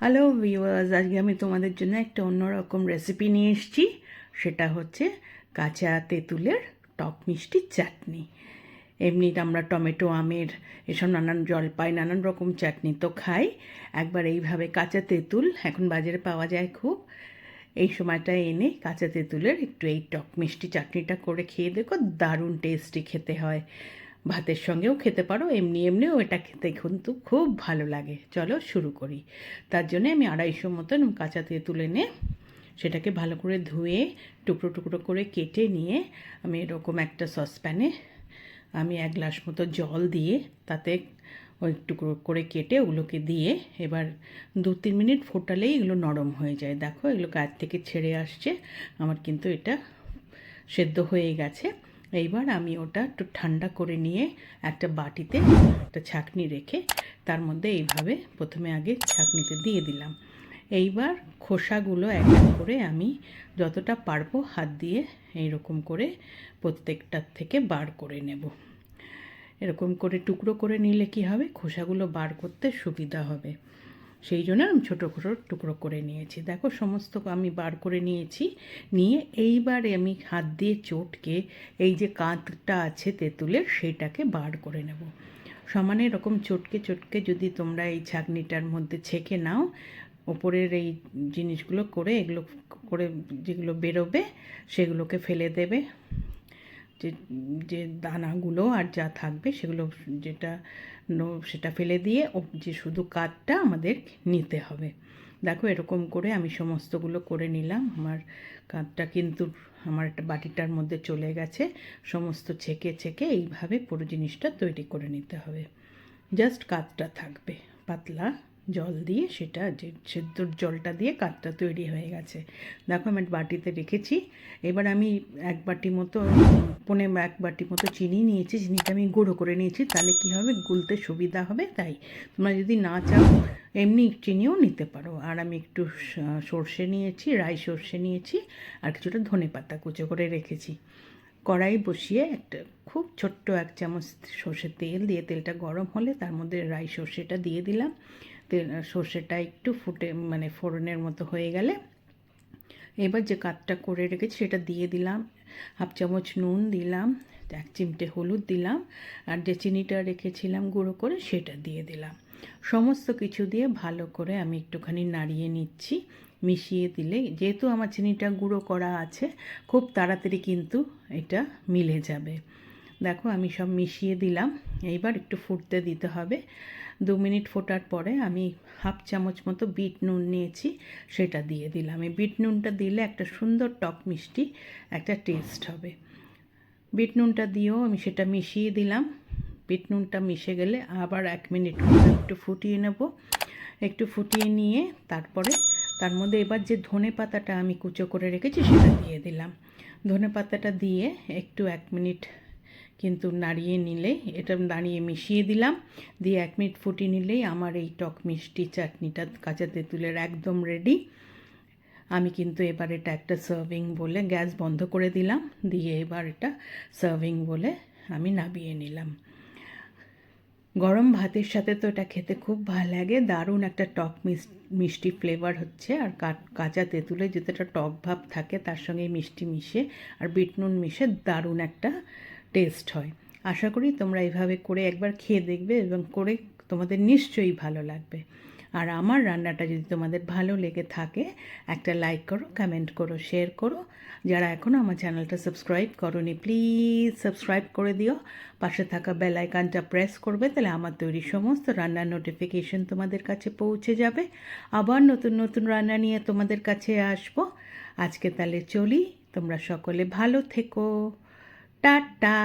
Hello viewers আজকে আমি তোমাদের জন্য একটা অন্যরকম রেসিপি নিয়ে এসেছি। সেটা হচ্ছে কাঁচা তেঁতুলের টক মিষ্টি চাটনি। এমনি আমরা টমেটো, আমের, এসব নানান জলপাই, নানান রকম চাটনি তো খাই। একবার এইভাবে কাঁচা তেঁতুল, এখন বাজারে পাওয়া যায় খুব। এই সময়টা এনে কাঁচা তেঁতুলের একটু এই টক মিষ্টি চাটনিটা করে খেয়ে দেখো, দারুণ টেস্টি খেতে হয়। ভাতের সঙ্গেও খেতে পারো, এমনি এমনিও এটা খেতে কিন্তু খুব ভালো লাগে। চলো শুরু করি। তার জন্য আমি আড়াইশো মতন কাঁচা তুলে এনে সেটাকে ভালো করে ধুয়ে, টুকরো টুকরো করে কেটে নিয়ে আমি এরকম একটা সসপ্যানে আমি এক গ্লাস মতো জল দিয়ে তাতে ওই টুকরো করে কেটে ওগুলোকে দিয়ে এবার দু তিন মিনিট ফোটালেই এগুলো নরম হয়ে যায়। দেখো এগুলো গাছ থেকে ছেড়ে আসছে, আমার কিন্তু এটা সেদ্ধ হয়ে গেছে। এইবার আমি ওটা একটু ঠান্ডা করে নিয়ে একটা বাটিতে একটা ছাঁকনি রেখে তার মধ্যে এইভাবে প্রথমে আগে ছাঁকনিতে দিয়ে দিলাম। এইবার খোসাগুলো এক করে আমি যতটা পারব হাত দিয়ে এইরকম করে প্রত্যেকটার থেকে বার করে নেব। এরকম করে টুকরো করে নিলে কি হবে? খোসাগুলো বার করতে সুবিধা হবে। সেই জন্য আমি ছোটো ছোটো টুকরো করে নিয়েছি। দেখো, সমস্ত আমি বার করে নিয়েছি। নিয়ে এইবারে আমি হাত দিয়ে চটকে এই যে কাঁতটা আছে তেঁতুলের, সেটাকে বার করে নেব। সমানে এরকম চটকে চটকে যদি তোমরা এই ছাকনিটার মধ্যে ছেঁকে নাও, ওপরের এই জিনিসগুলো করে, এগুলো করে যেগুলো বেরোবে, সেগুলোকে ফেলে দেবে। যে যে দানাগুলো আর যা থাকবে সেগুলো যেটা সেটা ফেলে দিয়ে যে শুধু কাঠটা আমাদের নিতে হবে। দেখো এরকম করে আমি সমস্তগুলো করে নিলাম। আমার কাঠটা কিন্তু আমার একটা বাটিটার মধ্যে চলে গেছে। সমস্ত ছেঁকে ছেঁকে এইভাবে পুরো জিনিসটা তৈরি করে নিতে হবে। জাস্ট কাঠটা থাকবে, পাতলা। জল দিয়ে সেটা যে সেদ্ধর জলটা দিয়ে কাঠটা তৈরি হয়ে গেছে। দেখো আমি বাটিতে রেখেছি। এবার আমি এক বাটি মতো, পনে এক বাটি মতো চিনি নিয়েছি। চিনিটা আমি গুঁড়ো করে নিয়েছি। তাহলে কী হবে? গুলতে সুবিধা হবে। তাই তোমরা যদি না চাও, এমনি চিনিও নিতে পারো। আর আমি একটু সর্ষে নিয়েছি, রাই সর্ষে নিয়েছি আর কিছুটা ধনে পাতা কুচো করে রেখেছি। কড়াই বসিয়ে একটা খুব ছোট্ট এক চামচ সর্ষের তেল দিয়ে, তেলটা গরম হলে তার মধ্যে রাই সর্ষেটা দিয়ে দিলাম। সর্ষেটা একটু ফুটে মানে ফোড়নের মতো হয়ে গেলে এবার যে কাতটা করে রেখেছি সেটা দিয়ে দিলাম। হাফ চামচ নুন দিলাম, এক চিমটে হলুদ দিলাম আর যে চিনিটা রেখেছিলাম গুঁড়ো করে সেটা দিয়ে দিলাম। সমস্ত কিছু দিয়ে ভালো করে আমি একটুখানি নাড়িয়ে নিচ্ছি, মিশিয়ে দিলে যেহেতু আমার চিনিটা গুঁড়ো করা আছে, খুব তাড়াতাড়ি কিন্তু এটা মিলে যাবে। দেখো আমি সব মিশিয়ে দিলাম। এইবার একটু ফুটতে দিতে হবে। দু মিনিট ফোটার পরে আমি হাফ চামচ মতো বিট নুন নিয়েছি, সেটা দিয়ে দিলাম। এই বিট নুনটা দিলে একটা সুন্দর টক মিষ্টি একটা টেস্ট হবে। বিট নুনটা দিয়েও আমি সেটা মিশিয়ে দিলাম। বিট নুনটা মিশে গেলে আবার এক মিনিট একটু ফুটিয়ে নেব। একটু ফুটিয়ে নিয়ে তারপরে তার মধ্যে এবার যে ধনে পাতাটা আমি কুচো করে রেখেছি, সেটা দিয়ে দিলাম। ধনে পাতাটা দিয়ে একটু এক মিনিট কিন্তু নাড়িয়ে নিলে, এটা নাড়িয়ে মিশিয়ে দিলাম। দিয়ে এক মিনিট ফুটিয়ে নিলেই আমার এই টক মিষ্টি চাটনিটা কাঁচা তেঁতুলের একদম রেডি আমি কিন্তু এবার এটা একটা সার্ভিং বলে গ্যাস বন্ধ করে দিলাম। দিয়ে এবার এটা সার্ভিং বলে আমি নাবিয়ে নিলাম। গরম ভাতের সাথে তো এটা খেতে খুব ভালো লাগে। দারুণ একটা টক মিষ্টি ফ্লেভার হচ্ছে। আর কাঁচা তেঁতুলে যেটা টক ভাব থাকে, তার সঙ্গে মিষ্টি মিশে আর বিটনুন মিশে দারুণ একটা টেস্ট হয়। আশা করি তোমরা এভাবে করে একবার খেয়ে দেখবে এবং করে তোমাদের নিশ্চয়ই ভালো লাগবে। আর আমার রান্নাটা যদি তোমাদের ভালো লেগে থাকে, একটা লাইক করো কমেন্ট করো শেয়ার করো। যারা এখনও আমার চ্যানেলটা সাবস্ক্রাইব করনি প্লিজ সাবস্ক্রাইব করে দিও। পাশে থাকা বেল আইকনটা প্রেস করবে, তাহলে আমার তৈরি সমস্ত রান্নার নোটিফিকেশন তোমাদের কাছে পৌঁছে যাবে। আবার নতুন নতুন রান্না নিয়ে তোমাদের কাছে আসব। আজকে তাহলে চলি, তোমরা সকলে ভালো থেকো। টাটা